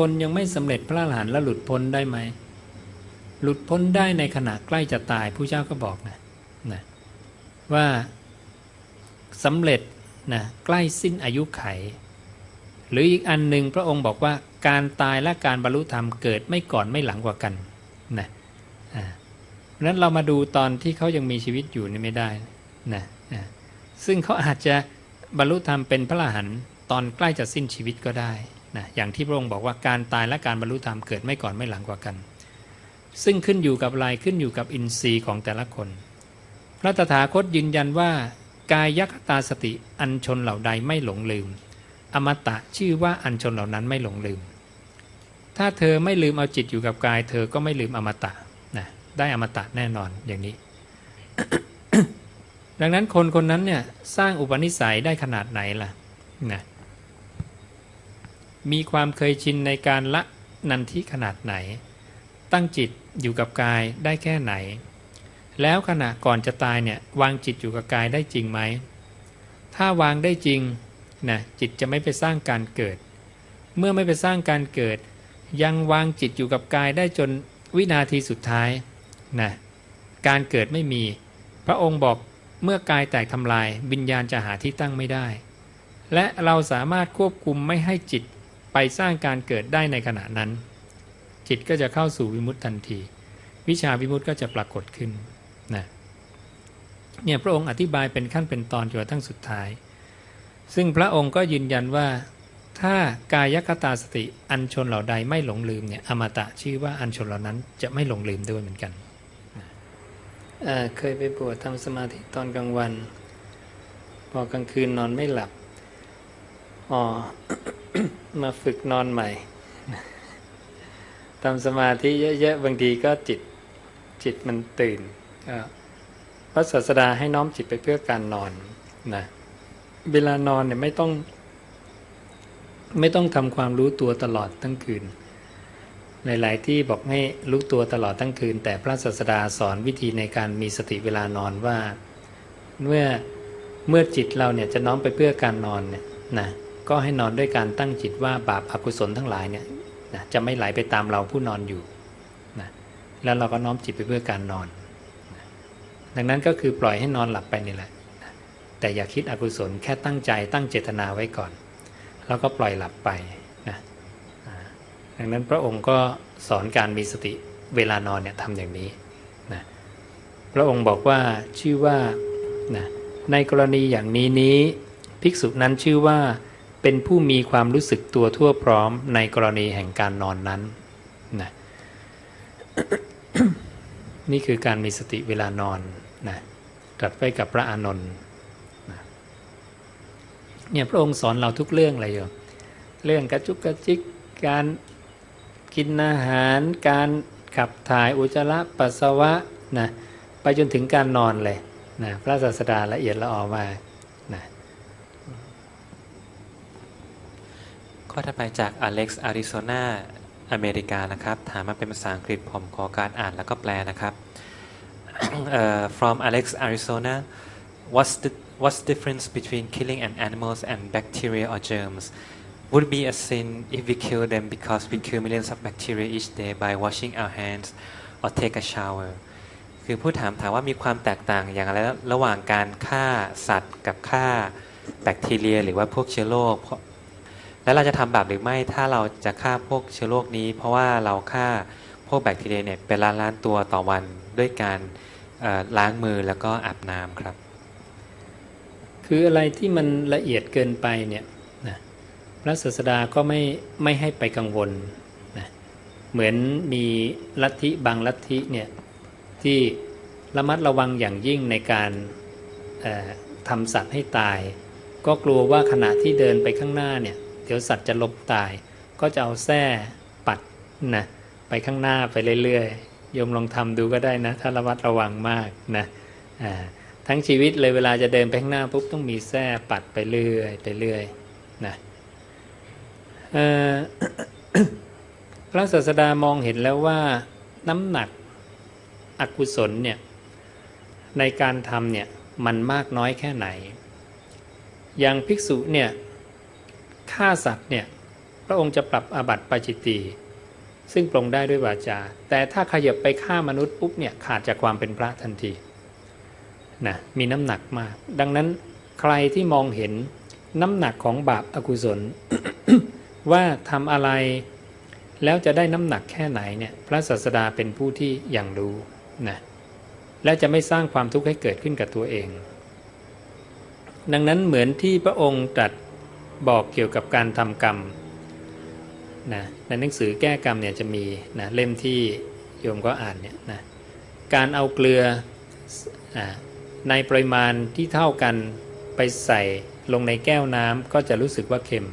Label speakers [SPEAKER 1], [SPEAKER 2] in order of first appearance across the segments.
[SPEAKER 1] คนยังไม่สำเร็จพระอรหันต์แล้วหลุดพ้นได้ไหม หลุดพ้นได้ในขณะใกล้จะตายผู้เจ้าก็บอกนะนะว่าสำเร็จนะใกล้สิ้นอายุไข หรืออีกอันหนึ่งพระองค์บอกว่าการตายและการบรรลุธรรมเกิดไม่ก่อนไม่หลังกว่ากันนะเพราะนั้นเรามาดูตอนที่เขายังมีชีวิตอยู่นี่ไม่ได้นะซึ่งเขาอาจจะบรรลุธรรมเป็นพระอรหันต์ตอนใกล้จะสิ้นชีวิตก็ได้ นะอย่างที่พระองค์บอกว่าการตายและการบรรลุธรรมเกิดไม่ก่อนไม่หลังกว่ากัน ซึ่งขึ้นอยู่กับอะไรขึ้นอยู่กับอินทรีย์ของแต่ละคน พระตถาคตยืนยันว่ากายยัคตาสติอันชนเหล่าใดไม่หลงลืม อมตะชื่อว่าอันชนเหล่านั้นไม่หลงลืม ถ้าเธอไม่ลืมเอาจิตอยู่กับกาย เธอก็ไม่ลืมอมตะนะได้อมตะแน่นอนอย่างนี้ ดังนั้นคนคนนั้นเนี่ยสร้างอุปนิสัยได้ขนาดไหนล่ะนะ มีความเคยชินในการละนันทิขนาดไหน ตั้งจิตอยู่กับกายได้แค่ไหน แล้วขณะก่อนจะตายเนี่ยวางจิตอยู่กับกายได้จริงไหม ถ้าวางได้จริงนะจิตจะไม่ไปสร้างการเกิด เมื่อไม่ไปสร้างการเกิด ยังวางจิตอยู่กับกายได้จนวินาทีสุดท้ายนะการเกิดไม่มี พระองค์บอกเมื่อกายแตกทำลายวิญญาณจะหาที่ตั้งไม่ได้ และเราสามารถควบคุมไม่ให้จิต ไปสร้างการเกิดได้ในขณะนั้น จิตก็จะเข้าสู่วิมุตติทันที วิชาวิมุตติก็จะปรากฏขึ้นนะเนี่ยพระองค์อธิบายเป็นขั้นเป็นตอนจนกระทั่งสุดท้าย ซึ่งพระองค์ก็ยืนยันว่า ถ้ากายคตาสติอันชนเหล่าใดไม่หลงลืมเนี่ยอมตะชื่อว่าอันชนเหล่านั้นจะไม่หลงลืมด้วยเหมือนกันเคยไปบวชทำสมาธิตอนกลางวัน พอกลางคืนนอนไม่หลับอ๋อ มาฝึกนอนใหม่ทำสมาธิเยอะๆบางทีก็จิตจิตมันตื่นพระศาสดาให้น้อมจิตไปเพื่อการนอนนะเวลานอนเนี่ยไม่ต้อง ไม่ต้องทำความรู้ตัวตลอดทั้งคืนหลาย ๆ ที่บอกให้รู้ตัวตลอดทั้งคืน แต่พระศาสดาสอนวิธีในการมีสติเวลานอนว่า เมื่อเมื่อจิตเราเนี่ยจะน้อมไปเพื่อการนอนเนี่ยนะ ก็ให้นอนด้วยการตั้งจิตว่าบาปอกุศลทั้งหลายเนี่ยนะจะไม่ไหลไปตามเราผู้นอนอยู่นะแล้วเราก็น้อมจิตไปเพื่อการนอนนะดังนั้นก็คือปล่อยให้นอนหลับไปนี่แหละนะแต่อย่าคิดอกุศลแค่ตั้งใจตั้งเจตนาไว้ก่อน แล้วก็ปล่อยหลับไปนะดังนั้นพระองค์ก็สอนการมีสติเวลานอนเนี่ยทำอย่างนี้นะพระองค์บอกว่าชื่อว่านะในกรณีอย่างนี้นี้ภิกษุนั้นชื่อว่า เป็นผู้มีความรู้สึกตัวทั่วพร้อมในกรณีแห่งการนอนนั้นนะนี่คือการมีสติเวลานอนนะตรัสไปกับพระอานนท์เนี่ยพระองค์สอนเราทุกเรื่องเลยโยมเรื่องกระจุกกระจิกการกินอาหาร การขับถ่ายอุจจาระปัสสาวะนะไปจนถึงการนอนเลยนะพระศาสดาละเอียดละออมากนะ
[SPEAKER 2] ข้อถัดไปจากอเล็กซ์อาริโซนาอเมริกานะครับ ถามมาเป็นภาษาอังกฤษผมขอการอ่านแล้วก็แปลนะครับ uh, from Alex Arizona what's the what's the difference between killing an animals and bacteria or germs would be a sin if we kill them because we kill millions of bacteria each day by washing our hands or take a shower คือผู้ถามถามว่ามีความแตกต่างอย่างไรระหว่างการฆ่าสัตว์กับฆ่าแบคทีเรีย หรือว่าพวกเชื้อโรคเพราะ แล้วเราจะทำบาปหรือไม่ถ้าเราจะฆ่าพวกเชื้อโรคนี้ เพราะว่าเราฆ่าพวกแบคทีเรียเนี่ยเป็นล้านล้านตัวต่อวันด้วยการล้างมือแล้วก็อาบน้ำครับ
[SPEAKER 1] คืออะไรที่มันละเอียดเกินไปเนี่ยนะพระศาสดาก็ไม่ไม่ให้ไปกังวลนะเหมือนมีลัทธิบางลัทธิเนี่ยที่ระมัดระวังอย่างยิ่งในการทำสัตว์ให้ตาย ก็กลัวว่าขณะที่เดินไปข้างหน้าเนี่ย ดี๋ยวสัตว์จะล้มตาย ก็จะเอาแส้ปัดนะไปข้างหน้าไปเรื่อยๆโยมลองทำดูก็ได้นะ ถ้าระมัดระวังมากนะอ่าทั้งชีวิตเลยเวลาจะเดินไปข้างหน้าปุ๊บต้องมีแส้ปัดไปเรื่อยไปเรื่อยนะพระศาสดามองเห็นแล้วว่าน้ำหนักอกุศลเนี่ยในการทำเนี่ยมันมากน้อยแค่ไหน อย่างภิกษุเนี่ย ฆ่าสัตว์เนี่ยพระองค์จะปรับอาบัติปาจิตตีซึ่งปรงได้ด้วยวาจา แต่ถ้าขยับไปฆ่ามนุษย์ปุ๊บเนี่ยขาดจากความเป็นพระทันทีนะมีน้ำหนักมาก ดังนั้นใครที่มองเห็นน้ำหนักของบาปอากุศล ว่าทำอะไรแล้วจะได้น้ำหนักแค่ไหนเนี่ยพระศาสดาเป็นผู้ที่อย่างรู้นะและจะไม่สร้างความทุกข์ให้เกิดขึ้นกับตัวเอง ดังนั้นเหมือนที่พระองค์ตรัส บอกเกี่ยวกับการทำกรรมนะในหนังสือแก้กรรมเนี่ยจะมีนะเล่มที่โยมก็อ่านเนี่ยนะการเอาเกลืออในปริมาณที่เท่ากันไปใส่ลงในแก้วน้ำก็จะรู้สึกว่าเค็ม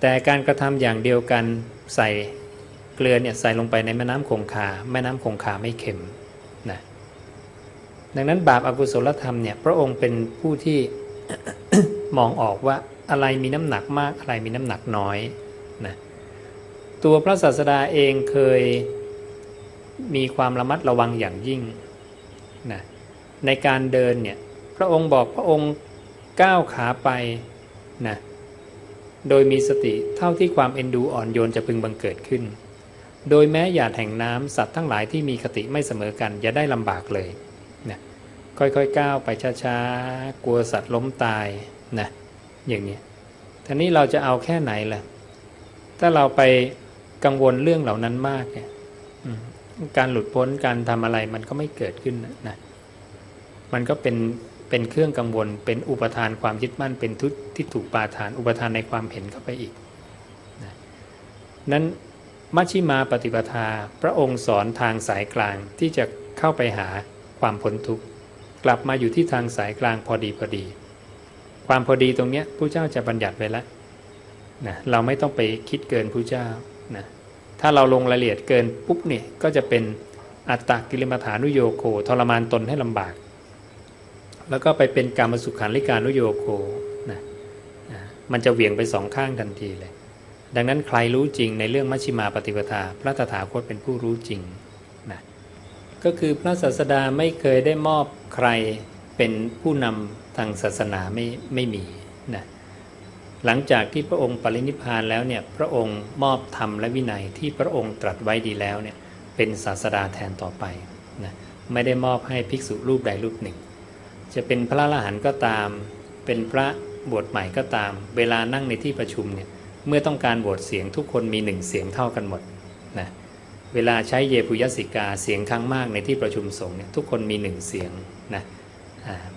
[SPEAKER 1] แต่การกระทำอย่างเดียวกันใส่เกลือเนี่ยใส่ลงไปในแม่น้ำคงคาแม่น้ำคงคาไม่เค็มนะดังนั้นบาปอากุศลธรรมเนี่ยพระองค์เป็นผู้ที่มองออกว่า อะไรมีน้ำหนักมากอะไรมีน้ำหนักน้อยนะตัวพระศาสดาเองเคยมีความระมัดระวังอย่างยิ่งนะในการเดินเนี่ยพระองค์บอกพระองค์ก้าวขาไปนะโดยมีสติเท่าที่ความเอ็นดูอ่อนโยนจะพึงบังเกิดขึ้น โดยแม้หยาดแห่งน้ำสัตว์ทั้งหลายที่มีคติไม่เสมอกันอย่าได้ลำบากเลยนะค่อยๆก้าวไปช้าๆ กลัวสัตว์ล้มตายนะ อย่างนี้ทีนี้เราจะเอาแค่ไหนล่ะ ถ้าเราไปกังวลเรื่องเหล่านั้นมากเนี่ยการหลุดพ้นการทำอะไรมันก็ไม่เกิดขึ้นนะมันก็เป็นเป็นเครื่องกังวล เป็นอุปทานความยึดมั่นเป็นทุที่ถูกปาทาน อุปทานในความเห็นเข้าไปอีกนะนั้นมัชชิมาปฏิปทาพระองค์สอนทางสายกลางที่จะเข้าไปหาความพ้นทุกข์กลับมาอยู่ที่ทางสายกลางพอดีพอดี ความพอดีตรงนี้ผู้เจ้าจะบัญญัติไว้แล้วนะเราไม่ต้องไปคิดเกินผู้เจ้านะถ้าเราลงรายละเอียดเกินปุ๊บเนี่ยก็จะเป็นอัตตกิลมัฐานุโยโคทรมานตนให้ลำบาก แล้วก็ไปเป็นกรรมสุขันลิการุโยโคนะมันจะเหวี่ยงไปสองข้างทันทีเลย ดังนั้นใครรู้จริงในเรื่องมัชฌิมาปฏิปทา พระตถาคตเป็นผู้รู้จริงนะก็คือพระศาสดาไม่เคยได้มอบใครเป็นผู้นำ ทางศาสนาไม่ไม่มีนะหลังจากที่พระองค์ปรินิพานแล้วเนี่ยพระองค์มอบธรรมและวินัยที่พระองค์ตรัสไว้ดีแล้วเนี่ยเป็นศาสดาแทนต่อไปนะไม่ได้มอบให้ภิกษุรูปใดรูปหนึ่ง จะเป็นพระอรหันต์ก็ตาม เป็นพระบวชใหม่ก็ตาม เวลานั่งในที่ประชุมเนี่ยเมื่อต้องการโหวตเสียงทุกคนมีหนึ่งเสียงเท่ากันหมดนะเวลาใช้เยปุยสิกาเสียงครั้งมากในที่ประชุมสงฆ์เนี่ยทุกคนมีหนึ่งเสียงนะ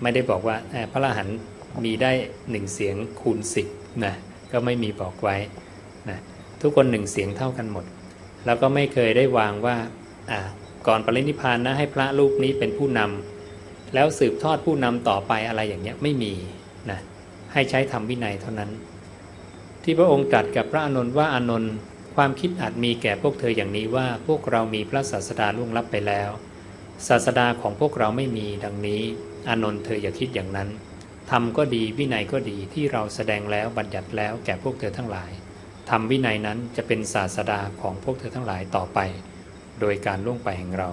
[SPEAKER 1] ไม่ได้บอกว่าพระอรหันต์มีได้หนึ่งเสียงคูณสิบนะก็ไม่มีบอกไว้นะทุกคนหนึ่งเสียงเท่ากันหมด แล้วก็ไม่เคยได้วางว่าก่อนปรินิพานนะให้พระรูปนี้เป็นผู้นำแล้วสืบทอดผู้นำต่อไปอะไรอย่างเงี้ยไม่มีนะให้ใช้ธรรมวินัยเท่านั้น ที่พระองค์ตรัสกับพระอานนท์ว่าอานนท์ความคิดอาจมีแก่พวกเธออย่างนี้ว่าพวกเรามีพระศาสดาล่วงลับไปแล้ว ศาสดาของพวกเราไม่มีดังนี้ อานนท์เธออย่าคิดอย่างนั้นธรรมก็ดีวินัยก็ดีที่เราแสดงแล้วบัญญัติแล้วแก่พวกเธอทั้งหลายธรรมวินัยนั้นจะเป็นศาสดาของพวกเธอทั้งหลายต่อไป โดยการล่วงไปแห่งเรา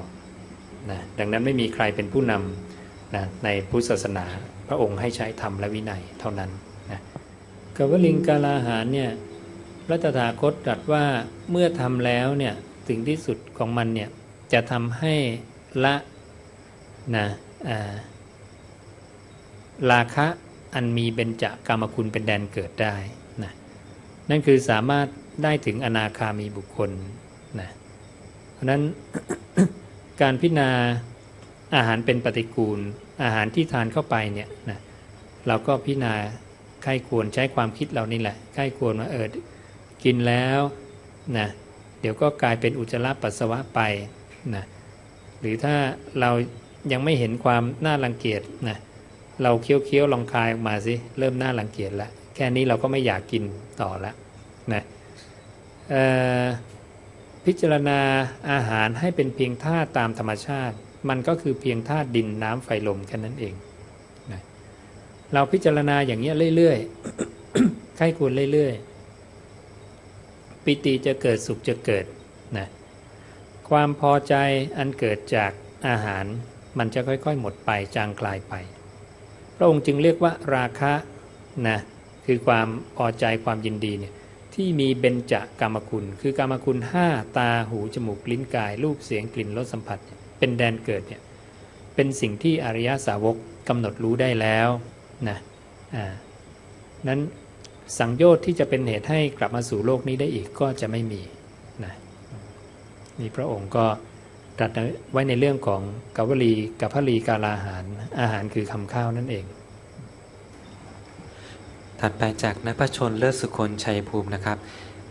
[SPEAKER 1] นะดังนั้นไม่มีใครเป็นผู้นำนะในพุทธศาสนาพระองค์ให้ใช้ธรรมและวินัยเท่านั้นนะกวลิงกาลาหารเนี่ยพระตถาคตตรัสว่าเมื่อทำแล้วเนี่ยถึงที่สุดของมันเนี่ยจะทำให้ละนะอ่า ราคะอันมีเบญจกรรมคุณเป็นแดนเกิดได้นะนั่นคือสามารถได้ถึงอนาคามีบุคคลนะเพราะนั้นการพิจารณาอาหารเป็นปฏิกูล อาหารที่ทานเข้าไปเนี่ยนะเราก็พิจารณาใครควรใช้ความคิดเรานี่แหละใครควรมาเออกินแล้วนะเดี๋ยวก็กลายเป็นอุจจาระปัสสาวะไปนะหรือถ้าเรายังไม่เห็นความน่ารังเกียจนะ เราเคี้ยวๆลองคายออกมาสิเริ่มน่ารังเกียจแล้วแค่นี้เราก็ไม่อยากกินต่อแล้วนะพิจารณาอาหารให้เป็นเพียงธาตุตามธรรมชาติ มันก็คือเพียงธาตุดินน้ำไฟลมแค่นั้นเองนะเราพิจารณาอย่างนี้เรื่อยๆใครควรเรื่อยๆ ปิติจะเกิดสุขจะเกิดนะความพอใจอันเกิดจากอาหารมันจะค่อยๆ หมดไปจางคลายไป พระองค์จึงเรียกว่าราคะนะคือความพอใจความยินดีเนี่ยที่มีเบญจกรรมคุณ คือกรรมคุณห้าตาหูจมูกลิ้นกาย รูปเสียงกลิ่นรสสัมผัส เป็นแดนเกิดเนี่ยเป็นสิ่งที่อริยสาวกกำหนดรู้ได้แล้วนะอ่านั้นสังโยชน์ที่จะเป็นเหตุให้กลับมาสู่โลกนี้ได้อีกก็จะไม่มีนะนี่พระองค์ก็ ตรัสไว้ในเรื่องของกาวลีกัพลีกาลาหาร อาหารคือคำข้าวนั่นเอง
[SPEAKER 2] ถัดไปจากนพชนเลิศสุคนชัยภูมินะครับ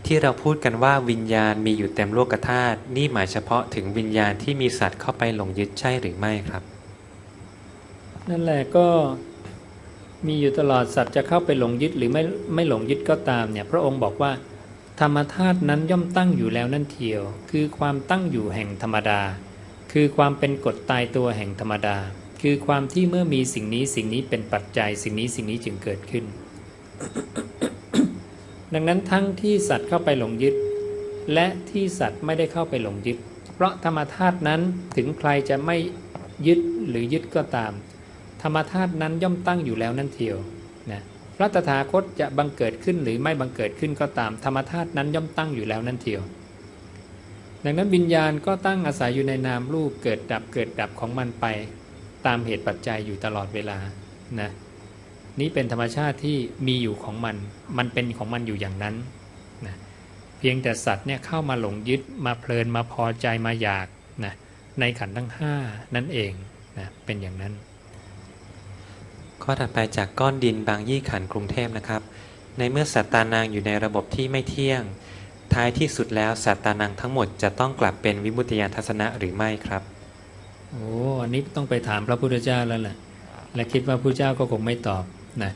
[SPEAKER 2] ที่เราพูดกันว่าวิญญาณมีอยู่เต็มโลกธาตุนี่หมายเฉพาะถึงวิญญาณที่มีสัตว์เข้าไปหลงยึดใช่หรือไม่ครับ
[SPEAKER 1] นั่นแหละก็มีอยู่ตลอดสัตว์จะเข้าไปหลงยึดหรือไม่ไม่หลงยึดก็ตามเนี่ยพระองค์บอกว่า ธรรมธาตุนั้นย่อมตั้งอยู่แล้วนั่นเทียว คือความตั้งอยู่แห่งธรรมดา คือความเป็นกฎตายตัวแห่งธรรมดา คือความที่เมื่อมีสิ่งนี้สิ่งนี้เป็นปัจจัยสิ่งนี้สิ่งนี้จึงเกิดขึ้น ดังนั้นทั้งที่สัตว์เข้าไปหลงยึด และที่สัตว์ไม่ได้เข้าไปหลงยึด เพราะธรรมธาตุนั้นถึงใครจะไม่ยึดหรือยึดก็ตาม ธรรมธาตุนั้นย่อมตั้งอยู่แล้วนั่นเทียวนะ พระตถาคตจะบังเกิดขึ้นหรือไม่บังเกิดขึ้นก็ตามธรรมธาตุนั้นย่อมตั้งอยู่แล้วนั่นเทียว ดังนั้นวิญญาณก็ตั้งอาศัยอยู่ในนามรูปเกิดดับเกิดดับของมันไป ตามเหตุปัจจัยอยู่ตลอดเวลานะนี่เป็นธรรมชาติที่มีอยู่ของมัน มันเป็นของมันอยู่อย่างนั้นนะเพียงแต่สัตว์เนี่ยเข้ามาหลงยึดมาเพลินมาพอใจมาอยากนะในขันธ์ทั้งห้นั่นเองนะเป็นอย่างนั้น
[SPEAKER 2] ข้อถัดไปจากก้อนดินบางยี่ขันกรุงเทพนะครับ ในเมื่อสัตตานางอยู่ในระบบที่ไม่เที่ยง ท้ายที่สุดแล้วสัตตานางทั้งหมดจะต้องกลับเป็นวิมุตติยานทัศนะหรือไม่ครับ
[SPEAKER 1] โอ้อันนี้ต้องไปถามพระพุทธเจ้าแล้วแหละและคิดว่าพระเจ้าก็คงไม่ตอบนะ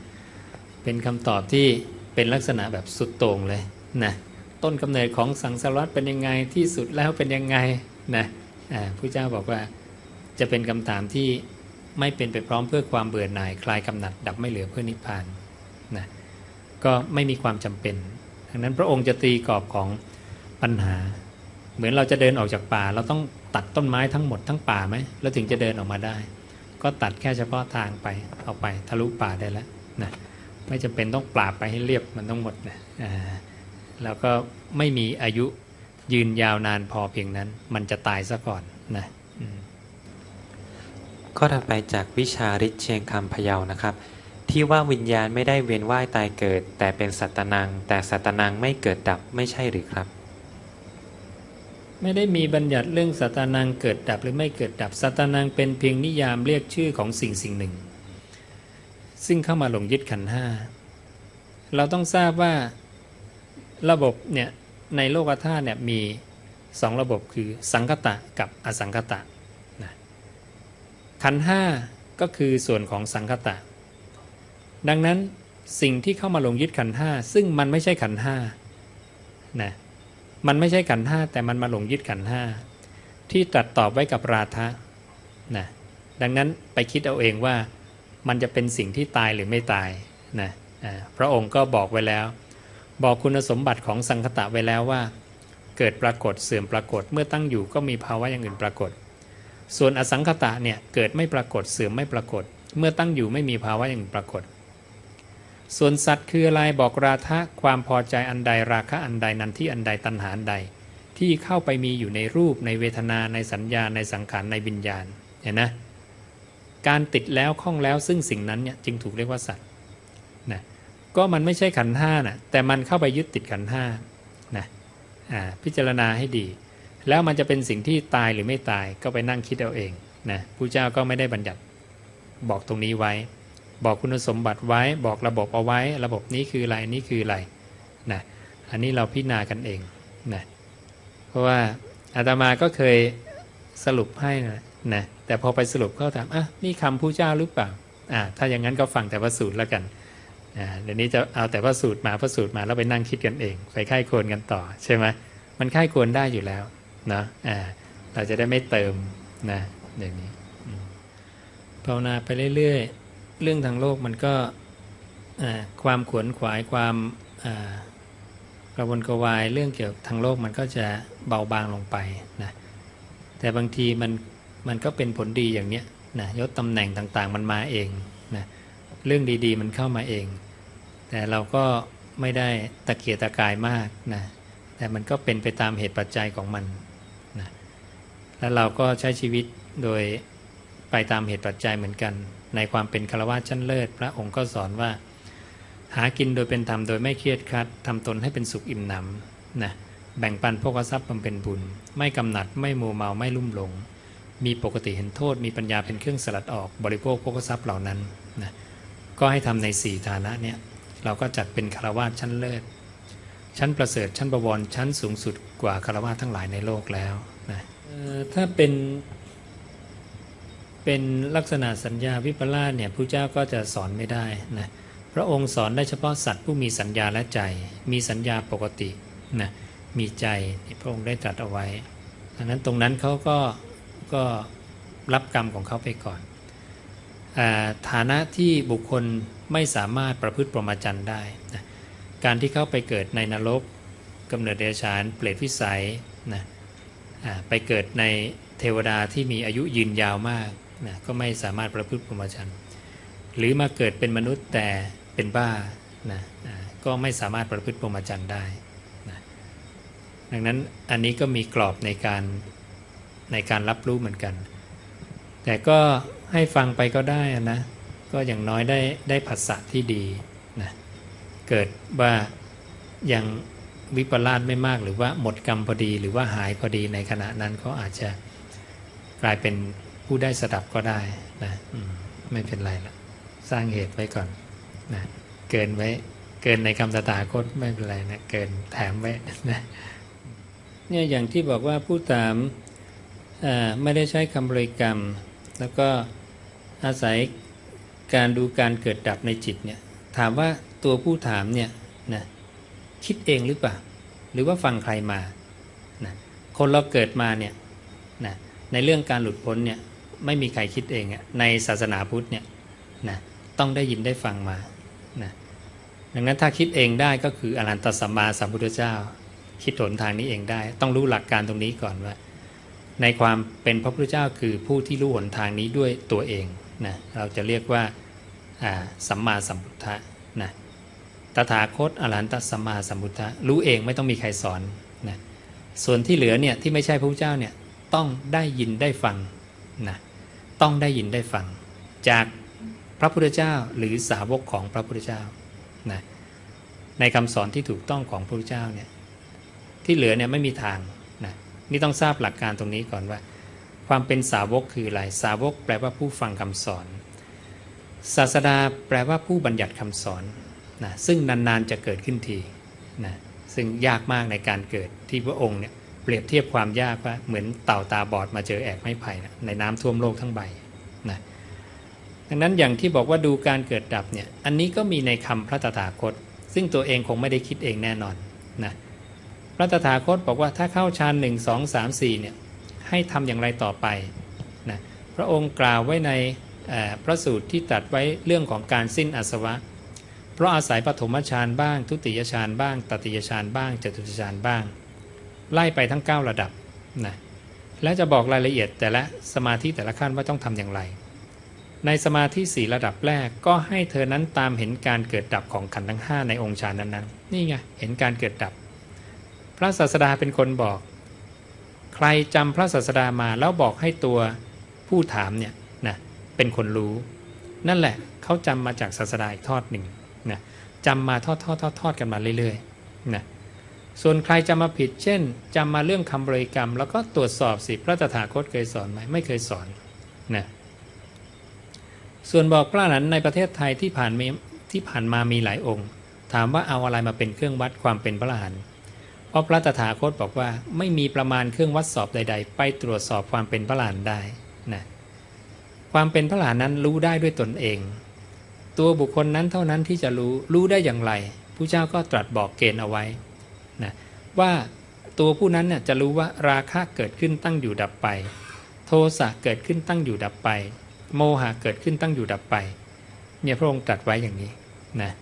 [SPEAKER 1] เป็นคำตอบที่เป็นลักษณะแบบสุดโต่งเลยนะต้นกำเนิดของสังสารวัฏเป็นยังไงที่สุดแล้วเป็นยังไงนะอ่าพระเจ้าบอกว่าจะเป็นคำถามที่ ไม่เป็นไปพร้อมเพื่อความเบื่อหน่ายคลายกำหนัด ดับไม่เหลือเพื่อนิพพานนะก็ไม่มีความจำเป็นดังนั้นพระองค์จะตีกรอบของปัญหา เหมือนเราจะเดินออกจากป่า เราต้องตัดต้นไม้ทั้งหมดทั้งป่าไหมแล้วถึงจะเดินออกมาได้ ก็ตัดแค่เฉพาะทางไปเอาไปทะลุป่าได้แล้วนะไม่จำเป็นต้องปราบไปให้เรียบมันต้องหมดนะแล้วก็ไม่มีอายุยืนยาวนานพอเพียงนั้น มันจะตายซะก่อนนะอืม
[SPEAKER 2] ข้อถัดไปจากวิชาริศเชียงคำพะเยานะครับ ที่ว่าวิญญาณไม่ได้เวียนว่ายตายเกิด แต่เป็นสัตนัง แต่สัตนังไม่เกิดดับไม่ใช่หรือครับ
[SPEAKER 1] ไม่ได้มีบัญญัติเรื่องสัตนังเกิดดับหรือไม่เกิดดับสัตนังเป็นเพียงนิยามเรียกชื่อของสิ่งสิ่งหนึ่ง ซึ่งเข้ามาหลงยึดขันห้าเราต้องทราบว่าระบบเนี่ยในโลกธาตุเนี่ยมีสองระบบคือสังคตะกับอสังคตะ ขันห้าก็คือส่วนของสังคตะ ดังนั้นสิ่งที่เข้ามาหลงยึดขันห้าซึ่งมันไม่ใช่ขันห้านะมันไม่ใช่ขันห้าแต่มันมาหลงยึดขันห้าที่ตรัสตอบไว้กับราทะนะดังนั้นไปคิดเอาเองว่ามันจะเป็นสิ่งที่ตายหรือไม่ตายนะพระองค์ก็บอกไว้แล้ว บอกคุณสมบัติของสังคตะไว้แล้วว่า เกิดปรากฏเสื่อมปรากฏเมื่อตั้งอยู่ก็มีภาวะอย่างอื่นปรากฏ ส่วนอสังคตะเนี่ยเกิดไม่ปรากฏเสื่อมไม่ปรากฏ เมื่อตั้งอยู่ไม่มีภาวะอย่างปรากฏ ส่วนสัตว์คืออะไรบอกราคะ ความพอใจอันใดราคะอันใดนันที่อันใดตัณหาอันใด ที่เข้าไปมีอยู่ในรูปในเวทนาในสัญญาในสังขารในวิญญาณเห็นนะการติดแล้วข้องแล้วซึ่งสิ่งนั้นเนี่ยจึงถูกเรียกว่าสัตว์นะก็มันไม่ใช่ขันธ์ห้านะแต่มันเข้าไปยึดติดขันธ์ห้านะพิจารณาให้ดี แล้วมันจะเป็นสิ่งที่ตายหรือไม่ตายก็ไปนั่งคิดเอาเองนะผู้เจ้าก็ไม่ได้บัญญัติบอกตรงนี้ไว้ บอกคุณสมบัติไว้ บอกระบบเอาไว้ ระบบนี้คืออะไรนี้คืออะไรนะอันนี้เราพิจารณากันเองนะเพราะว่าอาตมาก็เคยสรุปให้นะนะแต่พอไปสรุปเขาถามอะนี่คำผู้เจ้าหรือเปล่าอ่าถ้าอย่างนั้นก็ฟังแต่พระสูตรแล้วกันอ่าเดี๋ยวนี้จะเอาแต่พระสูตรมาพระสูตรมาแล้วไปนั่งคิดกันเอง ไปค่ายควรกันต่อใช่ไหมมันค่ายควรได้อยู่แล้ว นะอ่าเราจะได้ไม่เติมนะอย่างนี้ภาวนาไปเรื่อยๆ เรื่องทางโลกมันก็ความขวนขวายความกระวนกระวายเรื่องเกี่ยวกับทางโลกมันก็จะเบาบางลงไปนะแต่บางทีมันมันก็เป็นผลดีอย่างเนี้ยนะยศตำแหน่งต่างๆมันมาเองนะเรื่องดีๆมันเข้ามาเอง แต่เราก็ไม่ได้ตะเกียกตะกายมากนะแต่มันก็เป็นไปตามเหตุปัจจัยของมัน แล้วเราก็ใช้ชีวิตโดยไปตามเหตุปัจจัยเหมือนกัน ในความเป็นคารวะชั้นเลิศ พระองค์ก็สอนว่า หากินโดยเป็นธรรมโดยไม่เครียดครัดทำตนให้เป็นสุขอิ่มหนำนะแบ่งปันพวกทรัพย์บำเพ็ญบุญ ไม่กำหนัดไม่โมเมาไม่ลุ่มหลง มีปกติเห็นโทษ มีปัญญาเป็นเครื่องสลัดออกบริโภคพวกทรัพย์เหล่านั้นนะก็ให้ทำในสี่ฐานะเนี่ยเราก็จัดเป็นคารวะชั้นเลิศ ชั้นประเสริฐชั้นประวรชั้นสูงสุดกว่าคารวะทั้งหลายในโลกแล้วนะ ถ้าเป็นเป็นลักษณะสัญญาวิปลาสเนี่ยพระเจ้าก็จะสอนไม่ได้นะพระองค์สอนได้เฉพาะสัตว์ผู้มีสัญญาและใจ มีสัญญาปกตินะมีใจที่พระองค์ได้ตรัสเอาไว้ดังนั้นตรงนั้นเขาก็ก็รับกรรมของเขาไปก่อนอฐานะที่บุคคลไม่สามารถประพฤติปรหมจรรย์ได้นะการที่เขาไปเกิดในนรกกำเนิดเดรัจฉานเปรตวิสัยนะ ไปเกิดในเทวดาที่มีอายุยืนยาวมากนะก็ไม่สามารถประพฤติปรหมจรรย์หรือมาเกิดเป็นมนุษย์แต่เป็นบ้านะก็ไม่สามารถประพฤติปรหมจรรย์ได้นะดังนั้นอันนี้ก็มีกรอบในการในการรับรู้เหมือนกัน แต่ก็ให้ฟังไปก็ได้นะก็อย่างน้อยได้ได้ผัสสะที่ดีนะเกิดว่ายัง วิปลาสไม่มาก หรือว่าหมดกรรมพอดีหรือว่าหายพอดีในขณะนั้นเขาอาจจะกลายเป็นผู้ได้สดับก็ได้นะมไม่เป็นไรละสร้างเหตุไว้ก่อนนะเกินไว้เกินในคำตถาคตไม่เป็นไรนะเกินแถมไว้นะเนี่ยอย่างที่บอกว่าผู้ถามอ่าไม่ได้ใช้คำบริกรรม แล้วก็อาศัยการดูการเกิดดับในจิตเนี่ยถามว่าตัวผู้ถามเนี่ยนะ คิดเองหรือเปล่า หรือว่าฟังใครมานะคนเราเกิดมาเนี่ยนะในเรื่องการหลุดพ้นเนี่ยไม่มีใครคิดเองอในศาสนาพุทธเนี่ยนะต้องได้ยินได้ฟังมานะดังนั้นถ้าคิดเองได้ก็คืออรันตสัมมาสัมพุทธเจ้า คิดหนทางนี้เองได้ ต้องรู้หลักการตรงนี้ก่อนว่า ในความเป็นพระพุทธเจ้าคือผู้ที่รู้หนทางนี้ด้วยตัวเองนะเราจะเรียกว่าสัมมาสัมพุทธะ ตถาคตอรหันตสัมมาสัมพุทธะรู้เองไม่ต้องมีใครสอนนะส่วนที่เหลือเนี่ยที่ไม่ใช่พระพุทธเจ้าเนี่ยต้องได้ยินได้ฟังนะต้องได้ยินได้ฟัง จากพระพุทธเจ้าหรือสาวกของพระพุทธเจ้านะในคำสอนที่ถูกต้องของพระพุทธเจ้าเนี่ยที่เหลือเนี่ยไม่มีทางนะนี่ต้องทราบหลักการตรงนี้ก่อนว่า ความเป็นสาวกคืออะไรสาวกแปลว่าผู้ฟังคำสอน ศาสดาแปลว่าผู้บัญญัติคำสอน นะซึ่งนานๆจะเกิดขึ้นทีนะซึ่งยากมากในการเกิดที่พระองค์เนี่ยเปรียบเทียบความยากว่าเหมือนเต่าตาบอดมาเจอแอกไม้ไผ่นะในน้ำท่วมโลกทั้งใบนะดังนั้นอย่างที่บอกว่าดูการเกิดดับเนี่ยอันนี้ก็มีในคำพระตถาคต ซึ่งตัวเองคงไม่ได้คิดเองแน่นอนนะพระตถาคตบอกว่าถ้าเข้าฌานหนึ่งสองสามสี่เนี่ยให้ทำอย่างไรต่อไปนะพระองค์กล่าวไว้ในพระสูตรที่ตัดไว้เรื่องของการสิ้นอาสวะ เพราะอาศัยปฐมฌานบ้าง ทุติยฌานบ้างตติยฌานบ้างจตุตฌานบ้าง ไล่ไปทั้ง 9 ระดับนะและจะบอกรายละเอียดแต่ละสมาธิแต่ละขั้นว่าต้องทำอย่างไร ในสมาธิสี่ระดับแรกก็ให้เธอนั้นตามเห็นการเกิดดับของขันธ์ทั้ง 5 ในองค์ฌานนั้นๆนี่ไงเห็นการเกิดดับ พระศาสดาเป็นคนบอก ใครจำพระศาสดามาแล้วบอกให้ตัวผู้ถามเนี่ยนะเป็นคนรู้ นั่นแหละเขาจำมาจากศาสดาอีกทอดหนึ่ง นะจำมาทอดทอดทอดทอดกันมาเรื่อยๆนะส่วนใครจำมาผิด เช่นจำมาเรื่องคำบริกรรม แล้วก็ตรวจสอบสิพระตถาคตเคยสอนไหมไม่เคยสอนนะส่วนบอกพระอรหันในประเทศไทยที่ผ่านมีที่ผ่านมามีหลายองค์ ถามว่าเอาอะไรมาเป็นเครื่องวัดความเป็นพระอรหันต์เพราะพระตถาคตบอกว่าไม่มีประมาณเครื่องวัดสอบใด ๆ ไปตรวจสอบความเป็นพระอรหันต์ได้นะความเป็นพระอรหันต์นั้นรู้ได้ด้วยตนเอง ตัวบุคคลนั้นเท่านั้นที่จะรู้รู้ได้อย่างไรผู้เจ้าก็ตรัสบอกเกณฑ์เอาไว้นะว่าตัวผู้นั้นเนี่ยจะรู้ว่าราคะเกิดขึ้นตั้งอยู่ดับไป โทสะเกิดขึ้นตั้งอยู่ดับไป โมหะเกิดขึ้นตั้งอยู่ดับไปเนี่ยพระองค์ตรัสไว้อย่างนี้นะ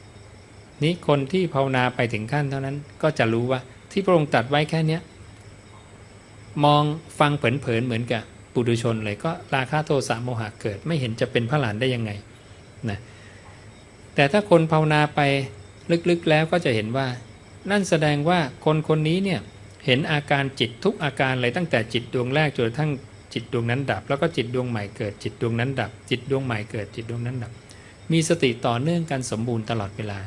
[SPEAKER 1] นี่คนที่ภาวนาไปถึงขั้นเท่านั้นก็จะรู้ว่าที่พระองค์ตรัสไว้แค่เนี้ยมองฟังเผินๆเหมือนกับปุถุชนเลยก็ราคะโทสะโมหะเกิดไม่เห็นจะเป็นพระหลานได้ยังไงนะ แต่ถ้าคนภาวนาไปลึกๆแล้วก็จะเห็นว่า นั่นแสดงว่าคนคนนี้เนี่ยเห็นอาการจิตทุกอาการเลยตั้งแต่จิตดวงแรกจนกระทั่งจิตดวงนั้นดับ แล้วก็จิตดวงใหม่เกิดจิตดวงนั้นดับ จิตดวงใหม่เกิดจิตดวงนั้นดับ มีสติต่อเนื่องกันสมบูรณ์ตลอดเวลา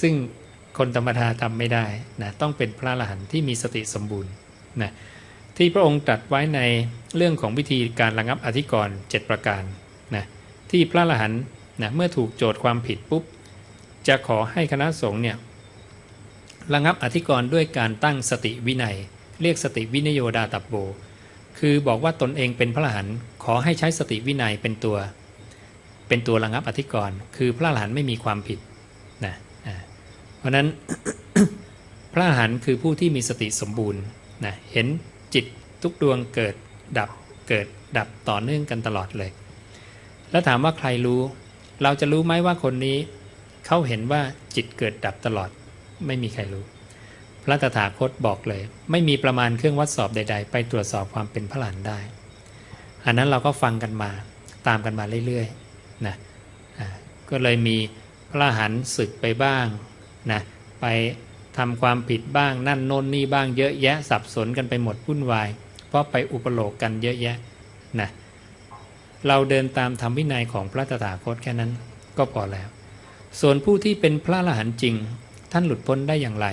[SPEAKER 1] ซึ่งคนธรรมดาทำไม่ได้นะต้องเป็นพระอรหันต์ที่มีสติสมบูรณ์นะที่พระองค์ตรัสไว้ในเรื่องของวิธีการระงับอธิกรณ์7ประการนะที่พระอรหันต์ นะเมื่อถูกโจทย์ความผิดปุ๊บ จะขอให้คณะสงฆ์เนี่ยระงับอธิกรณ์ด้วยการตั้งสติวินัย เรียกสติวินโยดาตับโบ คือบอกว่าตนเองเป็นพระอรหันขอให้ใช้สติวินัยเป็นตัว เป็นตัวระงับอธิกรณ์คือพระอรหันไม่มีความผิดนะเพราะนั้นพระอรหันคือผู้ที่มีสติสมบูรณ์นะเห็นจิตทุกดวงเกิดดับเกิดดับต่อเนื่องกันตลอดเลย แล้วถามว่าใครรู้ เราจะรู้ไหมว่าคนนี้เขาเห็นว่าจิตเกิดดับตลอด ไม่มีใครรู้ พระตถาคตบอกเลย ไม่มีประมาณเครื่องวัดสอบใด ๆ ไปตรวจสอบความเป็นพระหลานได้ อันนั้นเราก็ฟังกันมาตามกันมาเรื่อยๆนะก็เลยมีพระหันศึกไปบ้างนะไปทำความผิดบ้างนั่นโน่นนี่บ้างเยอะแยะสับสนกันไปหมดวุ่นวาย เพราะไปอุปโลกกันเยอะแยะนะ เราเดินตามธรรมวินัยของพระตถาคตแค่นั้นก็พอแล้ว ส่วนผู้ที่เป็นพระอรหันต์จริง ท่านหลุดพ้นได้อย่างไร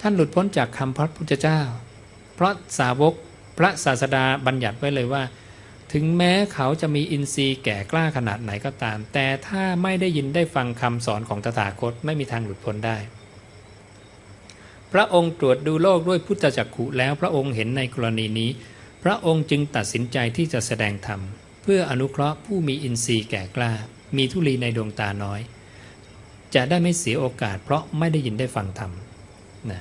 [SPEAKER 1] ท่านหลุดพ้นจากคำพระพุทธเจ้า เพราะสาวกพระศาสดาบัญญัติไว้เลยว่า ถึงแม้เขาจะมีอินทรีย์แก่กล้าขนาดไหนก็ตาม แต่ถ้าไม่ได้ยินได้ฟังคำสอนของตถาคตไม่มีทางหลุดพ้นได้ พระองค์ตรวจดูโลกด้วยพุทธจักขุแล้วพระองค์เห็นในกรณีนี้ พระองค์จึงตัดสินใจที่จะแสดงธรรม พื่ออนุเคราะห์ผู้มีอินทรีย์แก่กล้า มีทุลีในดวงตาน้อย จะได้ไม่เสียโอกาส เพราะไม่ได้ยินได้ฟังธรรมนะ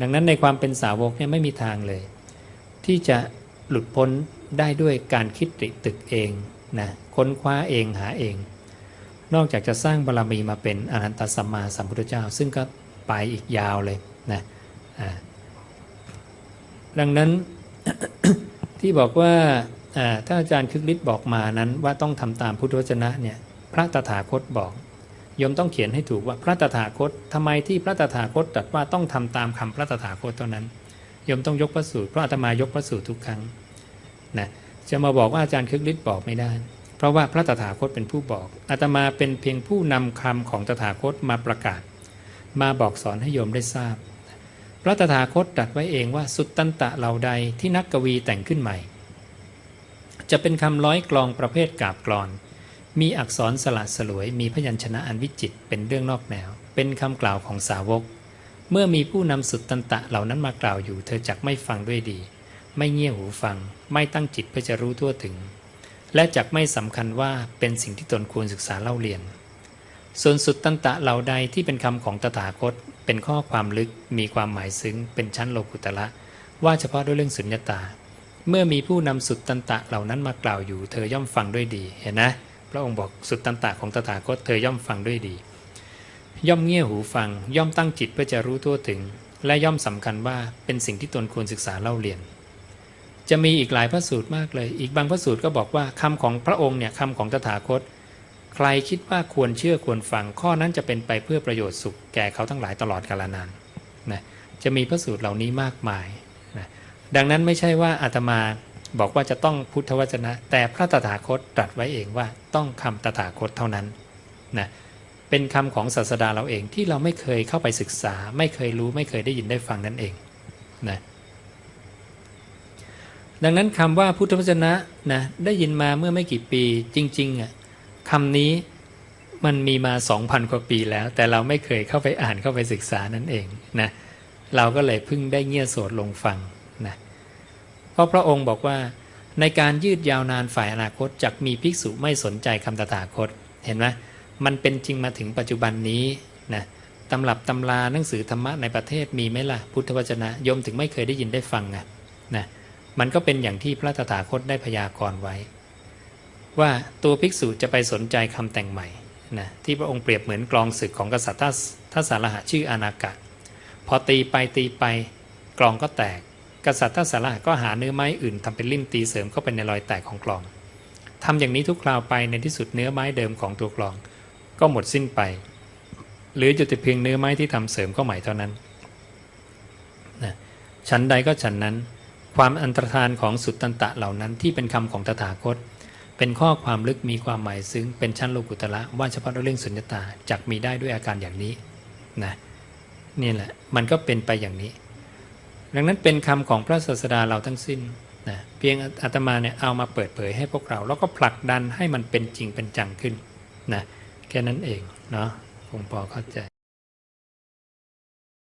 [SPEAKER 1] ดังนั้นในความเป็นสาวกเนี่ยไม่มีทางเลย ที่จะหลุดพ้นได้ด้วยการคิดติตึกเองนะค้นคว้าเองหาเอง นอกจากจะสร้างบารมีมาเป็นอรันตสัมมาสัมพุทธเจ้า ซึ่งก็ไปอีกยาวเลยนะดังนั้นที่บอกว่า ถ้าอาจารย์คึกฤทธิ์บอกมานั้นว่าต้องทำตามพุทธวจนะเนี่ยพระตถาคตบอกโยมต้องเขียนให้ถูกว่าพระตถาคตทำไมที่พระตถาคตตรัสว่าต้องทำตามคำพระตถาคตเท่านั้นโยมต้องยกพระสูตรเพราะอาตมายกพระสูตรทุกครั้งนะจะมาบอกว่าอาจารย์คึกฤทธิ์บอกไม่ได้ เพราะว่าพระตถาคตเป็นผู้บอกอาตมาเป็นเพียงผู้นำคำของตถาคตมาประกาศ มาบอกสอนให้โยมได้ทราบ พระตถาคตตรัสไว้เองว่าสุตตันตะเหล่าใดที่นักกวีแต่งขึ้นใหม่ จะเป็นคำร้อยกลองประเภทกาบกลอน มีอักษรสละสลวย มีพยัญชนะอันวิจิตเป็นเรื่องนอกแนว เป็นคำกล่าวของสาวก เมื่อมีผู้นำสุตตันตะเหล่านั้นมากล่าวอยู่ เธอจักไม่ฟังด้วยดี ไม่เงี่ยหูฟัง ไม่ตั้งจิตเพื่อจะรู้ทั่วถึง และจักไม่สำคัญว่าเป็นสิ่งที่ตนควรศึกษาเล่าเรียน ส่วนสุดตันตะเหล่าใดที่เป็นคำของตถาคต เป็นข้อความลึก มีความหมายซึ้ง เป็นชั้นโลกุตละ ว่าเฉพาะด้วยเรื่องสุญญตา เมื่อมีผู้นำสุดตันตะเหล่านั้นมากล่าวอยู่ เธอย่อมฟังด้วยดีเห็นนะพระองค์บอกสุดตันตะของตถาคตเธอย่อมฟังด้วยดี ย่อมเงี่ยหูฟัง ย่อมตั้งจิตเพื่อจะรู้ทั่วถึง และย่อมสำคัญว่าเป็นสิ่งที่ตนควรศึกษาเล่าเรียน จะมีอีกหลายพระสูตรมากเลย อีกบางพระสูตรก็บอกว่าคำของพระองค์เนี่ยคำของตถาคต ใครคิดว่าควรเชื่อควรฟัง ข้อนั้นจะเป็นไปเพื่อประโยชน์สุขแก่เขาทั้งหลายตลอดกาลนานนะจะมีพระสูตรเหล่านี้มากมาย ดังนั้นไม่ใช่ว่าอาตมาบอกว่าจะต้องพุทธวจนะ แต่พระตถาคตตรัสไว้เองว่าต้องคำตถาคตเท่านั้นนะเป็นคำของศาสดาเราเองที่เราไม่เคยเข้าไปศึกษา ไม่เคยรู้ไม่เคยได้ยินได้ฟังนั่นเองนะดังนั้นคำว่าพุทธวจนะนะได้ยินมาเมื่อไม่กี่ปีจริงๆอะคำนี้มันมีมา 2,000 กว่าปีแล้ว แต่เราไม่เคยเข้าไปอ่านเข้าไปศึกษานั่นเองนะเราก็เลยเพิ่งได้เงี่ยโสดลงฟัง เพราะพระองค์บอกว่า ในการยืดยาวนานฝ่ายอนาคตจักมีภิกษุไม่สนใจคำตถาคต เห็นไหมมันเป็นจริงมาถึงปัจจุบันนี้นะตำรับตำราหนังสือธรรมะในประเทศมีไหมล่ะ พุทธวจนะโยมถึงไม่เคยได้ยินได้ฟังไงนะมันก็เป็นอย่างที่พระตถาคตได้พยากรณ์ไว้ ว่าตัวภิกษุจะไปสนใจคำแต่งใหม่นะที่พระองค์เปรียบเหมือนกลองศึกของกษัตริย์ทัสทัสารหะชื่ออานากะ พอตีไปตีไปกลองก็แตก กษัตริย์ทัสสาระก็หาเนื้อไม้อื่นทำเป็นลิ่มตีเสริมเข้าไปในรอยแตกของกลองทำอย่างนี้ทุกคราวไปในที่สุดเนื้อไม้เดิมของตัวกลอง ก็หมดสิ้นไป หรืออยู่แต่เพียงเนื้อไม้ที่ทำเสริมก็หมายเท่านั้นนะชั้นใดก็ฉันนั้น ความอันตรธานของสุตตันตะเหล่านั้นที่เป็นคำของตถาคต เป็นข้อความลึกมีความหมายซึ้งเป็นชั้นโลกุตละว่าเฉพาะเรื่องสุญญตาจักมีได้ด้วยอาการอย่างนี้นะนี่แหละมันก็เป็นไปอย่างนี้ ดังนั้นเป็นคำของพระศาสดาเราทั้งสิ้นนะเพียงอาตมาเนี่ยเอามาเปิดเผยให้พวกเรา แล้วก็ผลักดันให้มันเป็นจริงเป็นจังขึ้นนะแค่นั้นเองเนาะคงพอเข้าใจ